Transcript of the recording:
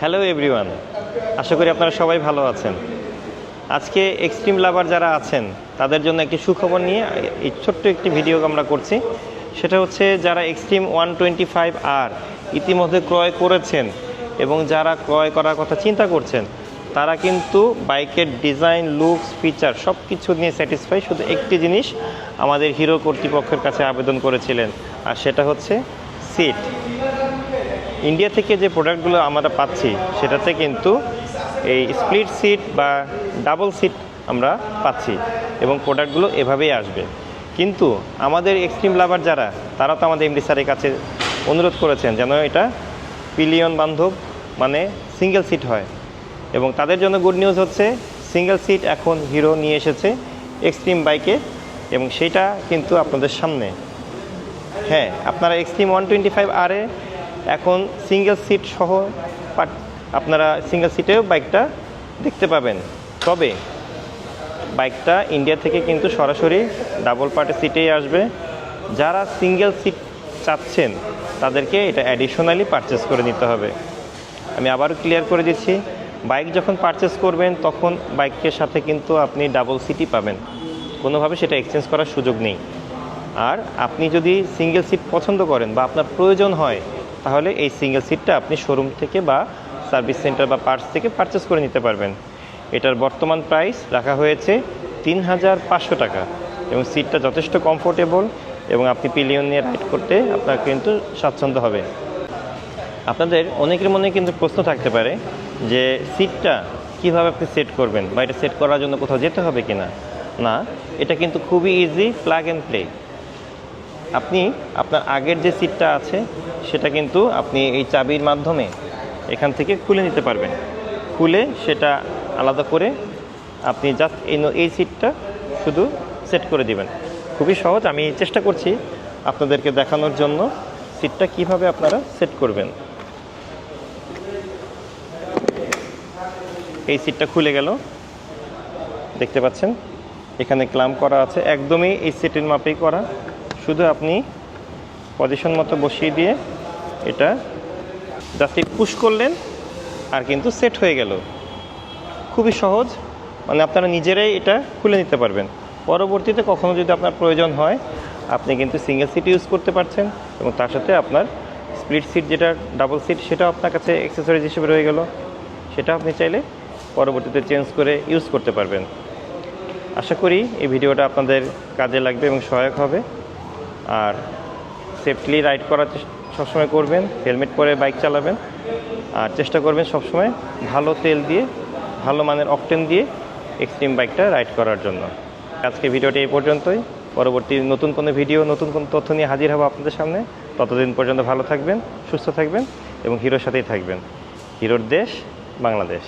Hello everyone আশা করি আপনারা সবাই ভালো আছেন। আজকে এক্সট্রিম লাভার যারা আছেন, তাদের জন্য একটি সুখবর নিয়ে এই ছোট্ট একটি ভিডিও আমরা করছি। সেটা হচ্ছে যারা এক্সট্রিম ওয়ান টোয়েন্টি ফাইভ আর ইতিমধ্যে ক্রয় করেছেন এবং যারা ক্রয় করার কথা চিন্তা করছেন, তারা কিন্তু বাইকের ডিজাইন লুকস ফিচার সব কিছু নিয়ে স্যাটিসফাই শুধু একটি জিনিস আমাদের হিরো কর্তৃপক্ষের কাছে আবেদন করেছিলেন, আর সেটা হচ্ছে সিট ইন্ডিয়া থেকে যে প্রোডাক্টগুলো আমরা পাচ্ছি, সেটাতে কিন্তু এই স্প্লিট সিট বা ডাবল সিট আমরা পাচ্ছি এবং প্রোডাক্টগুলো এভাবেই আসবে। কিন্তু আমাদের এক্সট্রিম লাভার যারা, তারা তো আমাদের এমডি স্যারের কাছে অনুরোধ করেছেন যেন এটা পিলিয়ন বান্ধব মানে সিঙ্গেল সিট হয়। এবং তাদের জন্য গুড নিউজ হচ্ছে সিঙ্গেল সিট এখন হিরো নিয়ে এসেছে এক্সট্রিম বাইকে এবং সেটা কিন্তু আপনাদের সামনে। হ্যাঁ আপনারা এক্সট্রিম ওয়ান টোয়েন্টি ফাইভ আরে এখন সিঙ্গেল সিট সহ আপনারা সিঙ্গেল সিটেও বাইকটা দেখতে পাবেন। তবে বাইকটা ইন্ডিয়া থেকে কিন্তু সরাসরি ডাবল পার্টের সিটেই আসবে। যারা সিঙ্গেল সিট চাচ্ছেন, তাদেরকে এটা অ্যাডিশনালি পারচেস করে নিতে হবে। আমি আবারও ক্লিয়ার করে দিচ্ছি বাইক যখন পারচেস করবেন, তখন বাইকের সাথে কিন্তু আপনি ডাবল সিটই পাবেন। কোনোভাবে সেটা এক্সচেঞ্জ করার সুযোগ নেই। আর আপনি যদি সিঙ্গেল সিট পছন্দ করেন বা আপনার প্রয়োজন হয় তাহলে এই সিঙ্গেল সিটটা আপনি শোরুম থেকে বা সার্ভিস সেন্টার বা পার্টস থেকে পারচেস করে নিতে পারবেন। এটার বর্তমান প্রাইস রাখা হয়েছে তিন হাজার পাঁচশো টাকা এবং সিটটা যথেষ্ট কমফোর্টেবল এবং আপনি পিলিয়ন নিয়ে রাইড করতে আপনার কিন্তু স্বাচ্ছন্দ্য হবে। আপনাদের অনেকের মনে কিন্তু প্রশ্ন থাকতে পারে যে সিটটা কীভাবে আপনি সেট করবেন বা এটা সেট করার জন্য কোথাও যেতে হবে কি না না এটা কিন্তু খুবই ইজি প্লাগ অ্যান্ড প্লে আপনি আপনার আগের যে সিটটা আছে, সেটা কিন্তু আপনি এই চাবির মাধ্যমে এখান থেকে খুলে নিতে পারবেন। খুলে সেটা আলাদা করে আপনি জাস্ট এই এই সিটটা শুধু সেট করে দিবেন। খুবই সহজ। আমি চেষ্টা করছি আপনাদেরকে দেখানোর জন্য সিটটা কীভাবে আপনারা সেট করবেন। এই সিটটা খুলে গেল। দেখতে পাচ্ছেন? এখানে ক্লাম করা আছে। একদমই এই সিটের মাপেই করা। শুধু আপনি পজিশন মতো বসিয়ে দিয়ে এটা জাস্ট পুশ করলেন আর কিন্তু সেট হয়ে গেল। খুবই সহজ। মানে আপনারা নিজেরাই এটা খুলে নিতে পারবেন। পরবর্তীতে কখনো যদি আপনার প্রয়োজন হয়, আপনি কিন্তু সিঙ্গেল সিট ইউজ করতে পারছেন এবং তার সাথে আপনার স্প্লিট সিট যেটা ডাবল সিট সেটাও আপনার কাছে অ্যাক্সেসরিজ হিসেবে রয়ে গেল। সেটা আপনি চাইলে পরবর্তীতে চেঞ্জ করে ইউজ করতে পারবেন। আশা করি এই ভিডিওটা আপনাদের কাজে লাগবে এবং সহায়ক হবে। আর সেফলি রাইড করার সবসময় করবেন হেলমেট পরে বাইক চালাবেন, আর চেষ্টা করবেন সবসময় ভালো তেল দিয়ে, ভালো মানের অকটেন দিয়ে এক্সট্রিম বাইকটা রাইড করার জন্য। আজকে ভিডিওটি এই পর্যন্তই। পরবর্তী নতুন কোনো ভিডিও নতুন কোনো তথ্য নিয়ে হাজির হব আপনাদের সামনে। ততদিন পর্যন্ত ভালো থাকবেন, সুস্থ থাকবেন এবং হিরোর সাথেই থাকবেন। হিরোর দেশ, বাংলাদেশ।